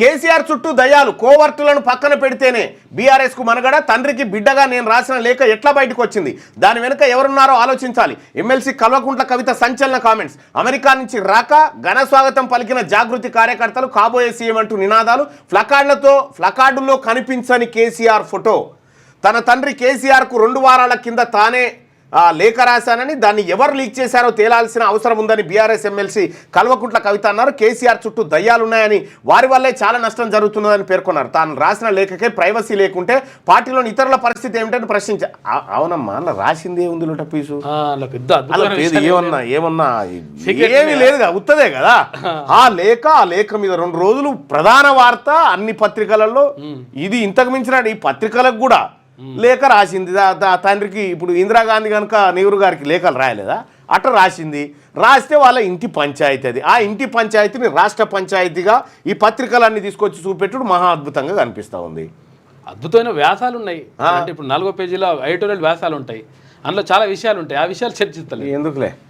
కేసీఆర్ చుట్టూ దయాలు కోవర్టులను పక్కన పెడితేనే బీఆర్ఎస్కు మనగడ తండ్రికి బిడ్డగా నేను రాసిన లేఖ ఎట్లా బయటకు వచ్చింది? దాని వెనుక ఎవరున్నారో ఆలోచించాలి. ఎమ్మెల్సీ కల్వకుంట్ల కవిత సంచలన కామెంట్స్. అమెరికా నుంచి రాక ఘన స్వాగతం పలికిన జాగృతి కార్యకర్తలు కాబోయే సీఎం అంటూ నినాదాలు. ఫ్లకార్డులతో ఫ్లకార్డుల్లో కనిపించని కేసీఆర్ ఫోటో. తన తండ్రి కేసీఆర్కు రెండు వారాల కింద తానే లేఖ రాశానని దాన్ని ఎవరు లీక్ చేశారో తేలాల్సిన అవసరం ఉందని బీఆర్ఎస్ ఎమ్మెల్సీ కల్వకుంట్ల కవిత అన్నారు. కేసీఆర్ చుట్టూ దయ్యాలున్నాయని వారి వల్లే చాలా నష్టం జరుగుతున్నదని పేర్కొన్నారు. తాను రాసిన లేఖకే ప్రైవసీ లేకుంటే పార్టీలోని ఇతరుల పరిస్థితి ఏమిటని ప్రశ్నించారు ఆ- అవునమ్మా అలా రాసింది ఏముంది లోట పీసు? ఆ, ఏమన్నా ఏమన్నా ఏమీ లేదు ఉత్తదే కదా? ఆ. లేఖ ఆ లేఖ మీద రెండు రోజులు ప్రధాన వార్త అన్ని పత్రికలలో. ఇది ఇంతకు మించిన ఈ పత్రికలకు కూడా లేఖ రాసింది. తండ్రికి ఇప్పుడు ఇందిరాగాంధీ కనుక నెహ్రూ గారికి లేఖలు రాయలేదా? అట్ట రాసింది. రాస్తే వాళ్ళ ఇంటి పంచాయతీ అది. ఆ ఇంటి పంచాయతీని రాష్ట్ర పంచాయతీగా ఈ పత్రికలన్నీ తీసుకొచ్చి చూపెట్టుడు మహా అద్భుతంగా కనిపిస్తూ ఉంది. అద్భుతమైన వ్యాసాలు ఉన్నాయి అంటే ఇప్పుడు నాలుగో పేజీలో ఎడిటోరియల్ వ్యాసాలు ఉంటాయి అందులో చాలా విషయాలు ఉంటాయి ఆ విషయాలు చర్చిస్తలేదు. ఎందుకులే?